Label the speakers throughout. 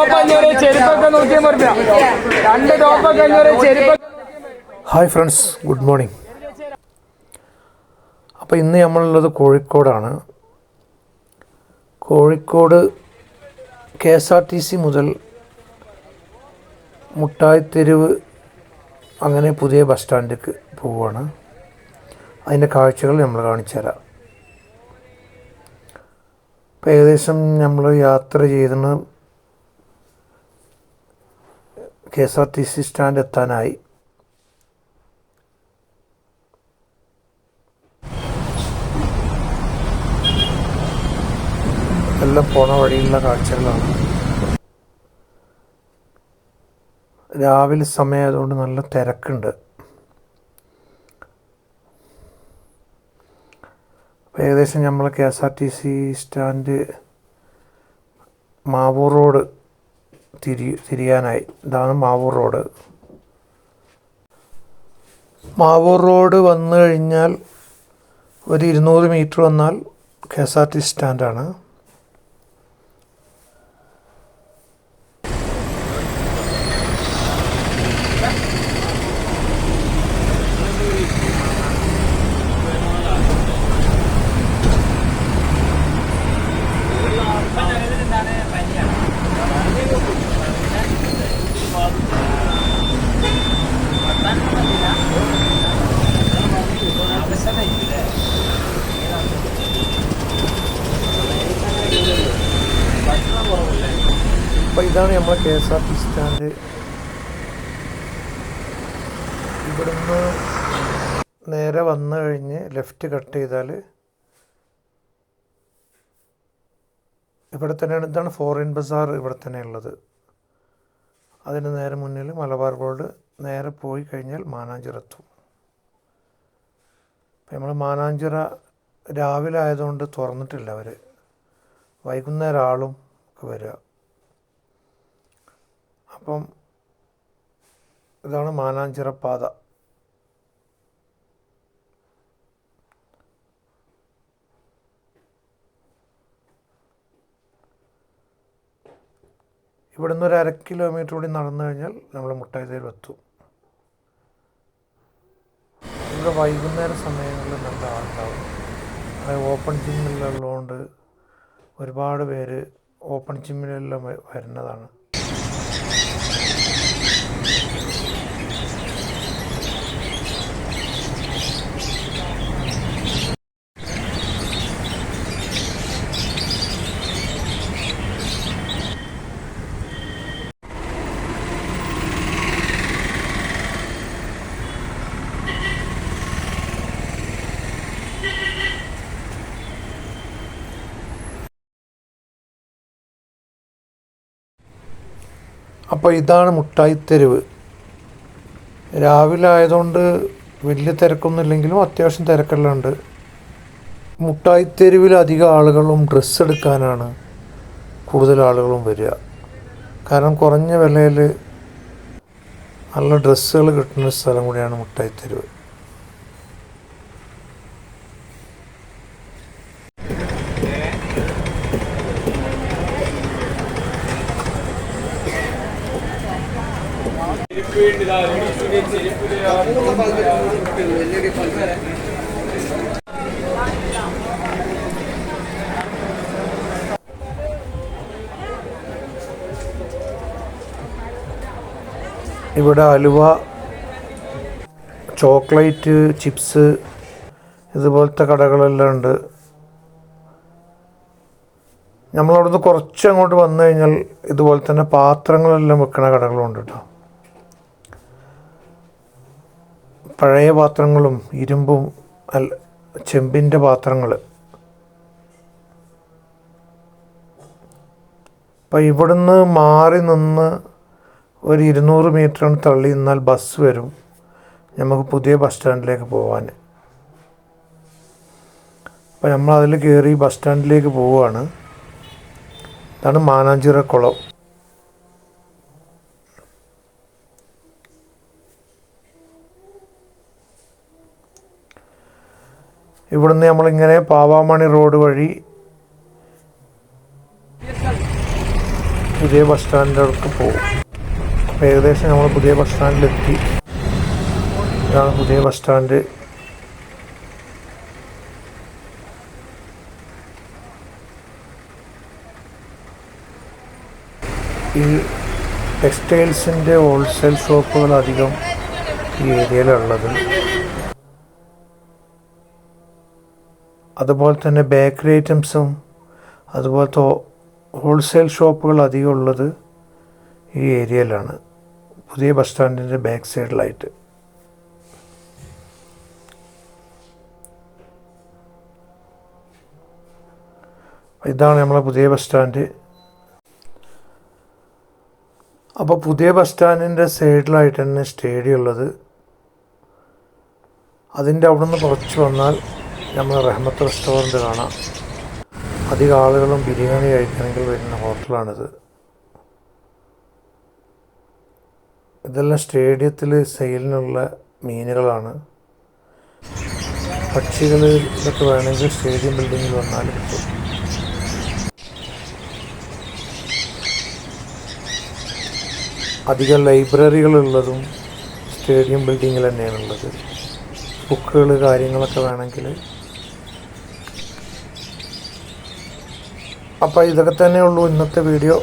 Speaker 1: Top അഞ്ഞൂറ് ചെരുപ്പൊക്കെ നൂറ്റി അമ്പത് രൂപ രണ്ട് ടോപ്പൊക്കെ അഞ്ഞൂറ് ചെരുപ്പ്
Speaker 2: ഹായ് ഫ്രണ്ട്സ് ഗുഡ് മോർണിംഗ്. അപ്പോൾ ഇന്ന് നമ്മളുള്ളത് കോഴിക്കോടാണ്. Kozhikode K S R T C മുതൽ മുട്ടായിത്തെരുവ് അങ്ങനെ പുതിയ ബസ് സ്റ്റാൻഡിലേക്ക് പോവുകയാണ്. അതിന്റെ കാഴ്ചകൾ നമ്മൾ കാണിച്ചു തരാം. അപ്പോൾ ഏകദേശം നമ്മൾ യാത്ര ചെയ്തിന് K S R T C stand എത്താനായി. എല്ലാം പോണ വഴിയുള്ള കാഴ്ചകളാണ്. രാവിലെ സമയമായതുകൊണ്ട് നല്ല തിരക്കുണ്ട്. ഏകദേശം നമ്മൾ K S R T C stand Mavoor road തിരി തിരിയാനായി. ഇതാണ് മാവൂർ റോഡ്. മാവൂർ റോഡ് വന്നു കഴിഞ്ഞാൽ ഒരു ഇരുന്നൂറ് മീറ്റർ വന്നാൽ കെ എസ് ആർ ടി സ്റ്റാൻഡാണ്. അപ്പോൾ ഇതാണ് നമ്മളെ K S R T stand. ഇവിടുന്ന് നേരെ വന്നു കഴിഞ്ഞ് ലെഫ്റ്റ് കട്ട് ചെയ്താൽ ഇവിടെ തന്നെയാണ് ഇതാണ് ഫോറിൻ ബസാർ ഇവിടെ തന്നെ ഉള്ളത്. അതിന് നേരെ മുന്നിൽ മലബാർ റോഡ് നേരെ പോയി കഴിഞ്ഞാൽ മാനാഞ്ചിറ എത്തും. അപ്പം നമ്മൾ മാനാഞ്ചിറ രാവിലെ ആയതുകൊണ്ട് തുറന്നിട്ടില്ല അവർ വൈകുന്നേരം ആളും ഒക്കെ വരിക അപ്പം ഇതാണ് മാനാഞ്ചിറ പാത. ഇവിടുന്ന് ഒരു അര കിലോമീറ്റർ കൂടി നടന്നു കഴിഞ്ഞാൽ നമ്മൾ മുട്ടായിത്തേരും എത്തും. ഇവിടെ വൈകുന്നേര സമയങ്ങളിൽ നല്ല ആളുണ്ടാവും. അത് ഓപ്പൺ ജിമ്മിലുള്ളതുകൊണ്ട് ഒരുപാട് പേര് ഓപ്പൺ ജിമ്മിലെല്ലാം വരുന്നതാണ്. അപ്പോൾ ഇതാണ് മുട്ടായിത്തെരുവ് രാവിലെ ആയതുകൊണ്ട് വലിയ തിരക്കൊന്നുമില്ലെങ്കിലും അത്യാവശ്യം തിരക്കെല്ലാം ഉണ്ട് മുട്ടായിത്തെരുവിൽ അധികം ആളുകളും ഡ്രസ്സ് എടുക്കാനാണ് കൂടുതൽ ആളുകളും വരിക. കാരണം കുറഞ്ഞ വിലയിൽ നല്ല ഡ്രസ്സുകൾ കിട്ടുന്ന സ്ഥലം കൂടിയാണ് മുട്ടായിത്തെരുവ് ഇവിടെ അലുവ ചോക്ലേറ്റ് ചിപ്സ് ഇതുപോലത്തെ കടകളെല്ലാം ഉണ്ട്. നമ്മളവിടുന്ന് കുറച്ച് അങ്ങോട്ട് വന്നു കഴിഞ്ഞാൽ ഇതുപോലെ തന്നെ പാത്രങ്ങളെല്ലാം വെക്കുന്ന കടകളുണ്ട് കേട്ടോ. പഴയ പാത്രങ്ങളും ഇരുമ്പും അല്ല ചെമ്പിന്റെ പാത്രങ്ങൾ അപ്പം ഇവിടുന്ന് മാറി നിന്ന് ഒരു ഇരുന്നൂറ് മീറ്റർ തള്ളി നിന്നാൽ ബസ് വരും. നമുക്ക് പുതിയ ബസ് സ്റ്റാൻഡിലേക്ക് പോകാൻ അപ്പോൾ നമ്മൾ അതിൽ കയറി ബസ് സ്റ്റാൻഡിലേക്ക് പോവുകയാണ് ഇതാണ് മാനാഞ്ചിറ കുളം. ഇവിടുന്ന് നമ്മളിങ്ങനെ പാവാമണി റോഡ് വഴി പുതിയ ബസ് സ്റ്റാൻഡിന്റെ അടുത്ത് പോകും ഏകദേശം നമ്മൾ പുതിയ ബസ് സ്റ്റാൻഡിലെത്തി. ഇതാണ് പുതിയ ബസ് സ്റ്റാൻഡ്. ഈ ടെക്സ്റ്റൈൽസിന്റെ ഹോൾസെയിൽ ഷോപ്പുകൾ അധികം ഈ ഏരിയയിലുള്ളത് അതുപോലെ തന്നെ ബേക്കറി ഐറ്റംസും അതുപോലത്തെ ഹോൾസെയിൽ ഷോപ്പുകൾ അധികം ഉള്ളത് ഈ ഏരിയയിലാണ് പുതിയ ബസ് സ്റ്റാൻഡിന്റെ ബാക്ക് സൈഡിലായിട്ട് ഇതാണ് നമ്മളെ പുതിയ ബസ് സ്റ്റാൻഡ് അപ്പോൾ പുതിയ ബസ് സ്റ്റാൻഡിന്റെ സൈഡിലായിട്ട് തന്നെ സ്റ്റേഡിയം ഉള്ളത്. അതിന്റെ അവിടെ നിന്ന് കുറച്ച് വന്നാൽ നമ്മൾ റഹ്മത്ത് റെസ്റ്റോറന്റ് കാണാം. അധികം ആളുകളും ബിരിയാണി കഴിക്കണമെങ്കിൽ വരുന്ന ഹോട്ടലാണിത്. ഇതെല്ലാം സ്റ്റേഡിയത്തിൽ സെയിലിനുള്ള മീനുകളാണ്. പക്ഷികൾ ഇതൊക്കെ വേണമെങ്കിൽ സ്റ്റേഡിയം ബിൽഡിങ്ങിൽ വന്നാൽ കിട്ടും. അധികം ലൈബ്രറികളുള്ളതും സ്റ്റേഡിയം ബിൽഡിങ്ങിൽ തന്നെയാണുള്ളത്. ബുക്കുകൾ കാര്യങ്ങളൊക്കെ വേണമെങ്കിൽ അപ്പോൾ ഇതൊക്കെ തന്നെ ഉള്ളൂ ഇന്നത്തെ വീഡിയോ.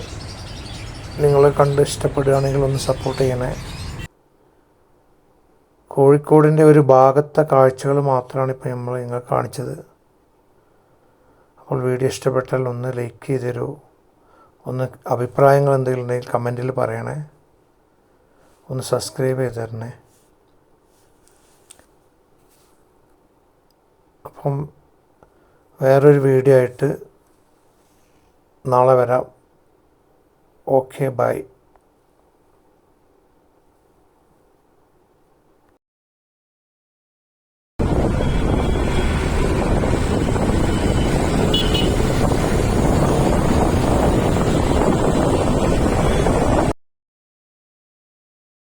Speaker 2: നിങ്ങൾ കണ്ട് ഇഷ്ടപ്പെടുകയാണെങ്കിൽ ഒന്ന് സപ്പോർട്ട് ചെയ്യണേ. കോഴിക്കോടിന്റെ ഒരു ഭാഗത്തെ കാഴ്ചകൾ മാത്രമാണ് ഇപ്പോൾ നമ്മൾ നിങ്ങൾ കാണിച്ചത്. അപ്പോൾ വീഡിയോ ഇഷ്ടപ്പെട്ടാൽ ഒന്ന് ലൈക്ക് ചെയ്ത് തരൂ ഒന്ന് അഭിപ്രായങ്ങൾ എന്തെങ്കിലും ഉണ്ടെങ്കിൽ കമന്റിൽ പറയണേ. ഒന്ന് സബ്സ്ക്രൈബ് ചെയ്ത് തരണേ. അപ്പം വേറൊരു വീഡിയോ ആയിട്ട് നാളെ വരാം. Okay bye